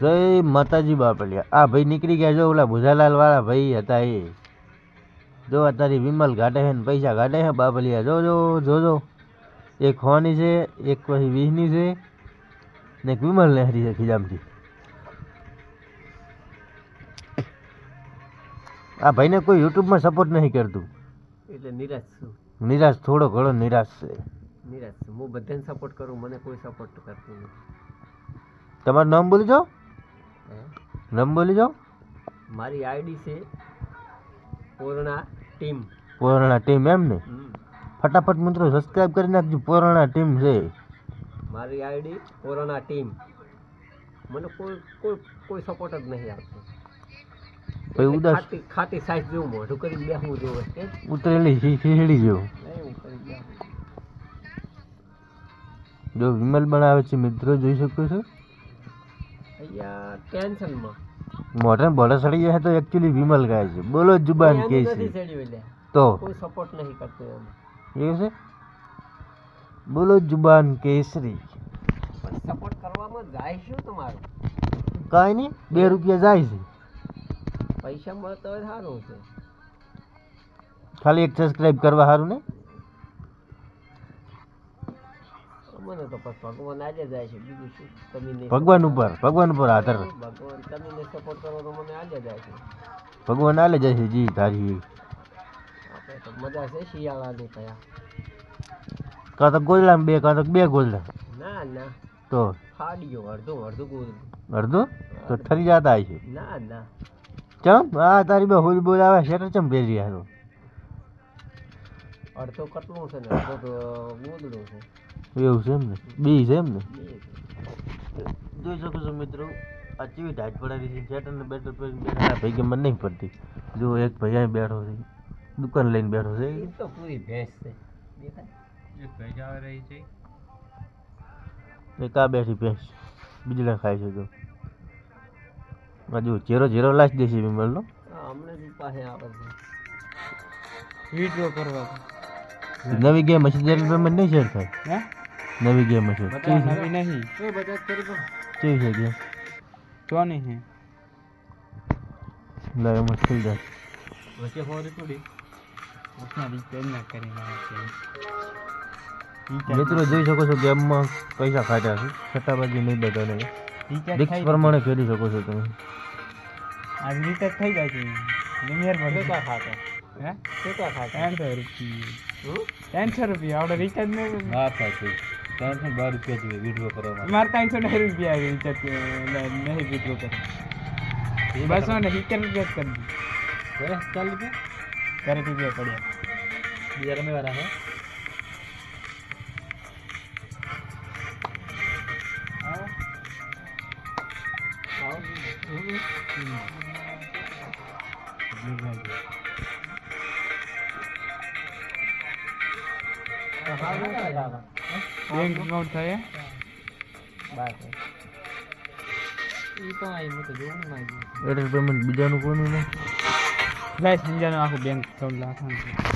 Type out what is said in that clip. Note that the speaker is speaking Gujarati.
જય માતાજી બાપલિયા. આ ભાઈ નીકળી ગયા જો ઓલા ભુજાલાલ વાળા ભાઈ હતા એ. જો અત્યારે વિમલ ગાઢે છે ને પૈસા ગાઢે છે બાપલિયા. જોજો જો જો જો. એક હોની છે એક પછી વીસની છે ને એક વિમલ નહેરી છે ખીજામથી. આ ભાઈને કોઈ યુટ્યુબમાં સપોર્ટ નહીં કરતું. એટલે નિરાશ છું. નિરાશ થોડો ઘણો નિરાશ છે. નિરાશ છું. હું બધાને સપોર્ટ કરું મને કોઈ સપોર્ટ કરતું નથી. તમારું નામ બોલી જાઓ હે? નામ બોલી જાઓ. મારી આઈડી છે પૂર્ણા ટીમ. પૂર્ણા ટીમ એમ ને? ફટાફટ મિત્રો સબસ્ક્રાઇબ કરી નાખજો પૂર્ણા ટીમ છે. મારી આઈડી પૂર્ણા ટીમ. મને કોઈ કોઈ કોઈ સપોર્ટ જ નહીં આપતો. ભાઈ ઉદાસ ખાટી ખાટી સાઈઝ જેવું મોઢું કરી બેસવું જોવે ઉતરેલી ખીચડી જેવું. જો વિમલ બનાવે છે મિત્રો જોઈ શકો છો. અહીંયા ટેન્શનમાં મોઢે બોલે સડી જાય તો એકચ્યુઅલી વિમલ ગાય છે. બોલો જુબાન કે છે. તો? કોઈ સપોર્ટ નહીં કરતો એમ એવું છે? બોલો જુબાન કેસરી સપોર્ટ કરવામાં જાય શું તમારું? કાંઈ નહીં બે રૂપિયા જાય છે. પૈસા મળતા હોય સારું છે ખાલી એક સબસ્ક્રાઇબ કરવા સારું ને? તો ભગવાન આજે જાય છે. બીજું શું? તમે ભગવાન ઉપર ભગવાન ઉપર આધાર. ભગવાન તમે સપોર્ટ કરો તો મને આજે જાય છે. ભગવાન આલે જાય છે જી તારી આપણે તો મજા છે શિયાળાની કયા કાં તો ગોદડા બે કાં તો બે ગોદડા ના ના. તો? ફાડ્યો અડધું અડધો ગોળ. અડધો? તો ઠરી જતા છે. ના ના. ચમ આ તારી બે હોલ બોલ આવે શેટર ચમ પહેરી આવ્યો અડધો કટલું છે ને અડધો ગોદડું છે. એવું છે એમ ને બી છે એમ ને બે છે. જોઈ શકો છો મિત્રો આ કેવી ઢાટ પડાવી છે? શેટર ને બેટર પહેરીને બેઠા ભાઈ કે મને નહીં પડતી જો એક ભાઈ અહીં બેઠો છે દુકાન લઈને બેઠો છે. એ તો પૂરી ભેંસ છે. દેખાય? એક આ બેઠી ભેંસ બીજડા ખાય છે તો. હજુ ચેરો ચેરો લાશ દેશે વિમલનો. હા, હમણાં જ પાસે આવે છે વિડ્રો કરવા. નવી ગેમ હશે ત્યારે પેમેન્ટ નહીં શેર થાય. હે? નવી ગેમ છે. નવી નહીં. એ બટા કરી દો. કેવી છે ગેમ તો નહીં હે લાય મુશ્કેલ જાય. વચ્ચે હોરી થોડી ઓસના રીપેર ના કરી નાખે મિત્રો જોઈ શકો છો ગેમમાં પૈસા ખાટ્યા છે. છટાબાજી નહીં બધાને. રિક્સ પ્રમાણે ખેલી શકો છો તમે. આ રીતે થઈ જાય છે. લિનિયર ભલે કા ખાતા હે? કેટલા ખાતા 300 રૂપિયા. 300 રૂપિયા. આપણે રિચાર્જ નહીં હા થતું ત્રણસો બાર રૂપિયા જોઈએ વીડિયો કરવા મારે ત્રણસો નહીં રૂપિયા રિચાર્જ નહીં વિડ્રો કરે બસો ને સિત્તેર રૂપિયા જ કરી દીધું ચાલ રૂપિયા ત્યારે રૂપિયા પડ્યા બીજા રમે વાળા હે બેંક એકાઉન્ટ થાય એરટેલ પેમેન્ટ બીજાનું કોનું નહીં? ગાય બીજાનું આખું બેંક એકાઉન્ટ લાખવાનું